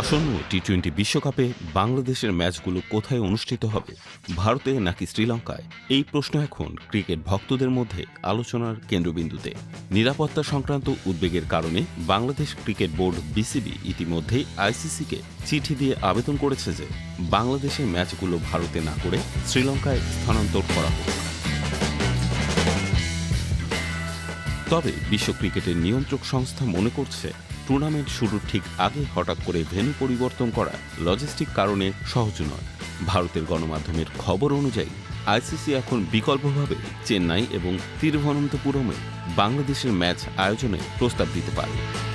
আসন্ন T twenty বিশ্বকাপে বাংলাদেশের ম্যাচগুলো কোথায় অনুষ্ঠিত হবে? ভারতে নাকি শ্রীলঙ্কায়? এই প্রশ্ন এখন ক্রিকেট ভক্তদের মধ্যে আলোচনার কেন্দ্রবিন্দুতে। নিরাপত্তা সংক্রান্ত উদ্বেগের কারণে বাংলাদেশ ক্রিকেট বোর্ড বিসিবি ইতিমধ্যেই আইসিসিকে চিঠি দিয়ে আবেদন করেছে যে বাংলাদেশের ম্যাচগুলো ভারতে না করে শ্রীলঙ্কায় স্থানান্তর করা হোক। তবে বিশ্ব ক্রিকেটের নিয়ন্ত্রক সংস্থা মনে করছে টুর্নামেন্ট শুরুর ঠিক আগে হঠাৎ করে ভেন্যু পরিবর্তন করা লজিস্টিক কারণে সহজ নয়। ভারতের গণমাধ্যমের খবর অনুযায়ী, আইসিসি এখন বিকল্পভাবে চেন্নাই এবং তিরুবনন্তপুরমে বাংলাদেশের ম্যাচ আয়োজনে প্রস্তাব দিতে পারে।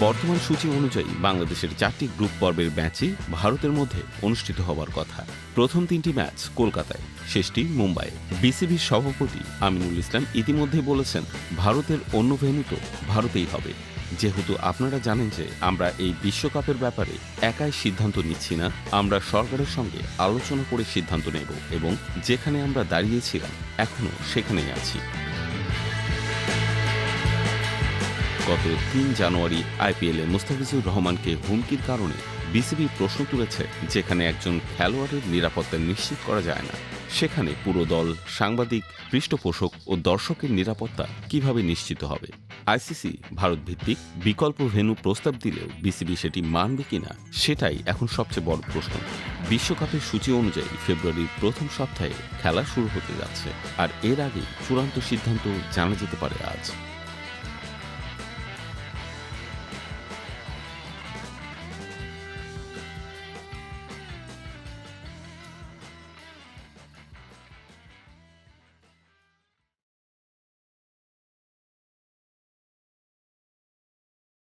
বর্তমান সূচি অনুযায়ী বাংলাদেশের চারটি গ্রুপ পর্বের ম্যাচই ভারতের মধ্যে অনুষ্ঠিত হবার কথা। প্রথম তিনটি ম্যাচ কলকাতায়, শেষটি মুম্বাইয়ে বিসিবির সভাপতি আমিনুল ইসলাম ইতিমধ্যে বলেছেন, ভারতের অন্য ভেন্যু তো ভারতেই হবে। যেহেতু আপনারা জানেন যে আমরা এই বিশ্বকাপের ব্যাপারে একাই সিদ্ধান্ত নিচ্ছি না, আমরা সরকারের সঙ্গে আলোচনা করে সিদ্ধান্ত নেব এবং যেখানে আমরা দাঁড়িয়েছিলাম, এখনও সেখানেই আছি। গত তিন জানুয়ারি আইপিএলে মুস্তাফিজুর রহমানকে হুমকির কারণে বিসিবি প্রশ্ন তুলেছে যেখানে একজন খেলোয়াড়ের নিরাপত্তা নিশ্চিত করা যায় না। সেখানে পুরো দল, সাংবাদিক, পৃষ্ঠপোষক ও দর্শকের নিরাপত্তা কীভাবে নিশ্চিত হবে? আইসিসি ভারত ভিত্তিক বিকল্প ভেন্যু প্রস্তাব দিলেও বিসিবি সেটি মানবে কিনা, সেটাই এখন সবচেয়ে বড় প্রশ্ন। বিশ্বকাপের সূচি অনুযায়ী ফেব্রুয়ারির প্রথম সপ্তাহে খেলা শুরু হতে যাচ্ছে, আর এর আগে চূড়ান্ত সিদ্ধান্ত জানা যেতে পারে আজ।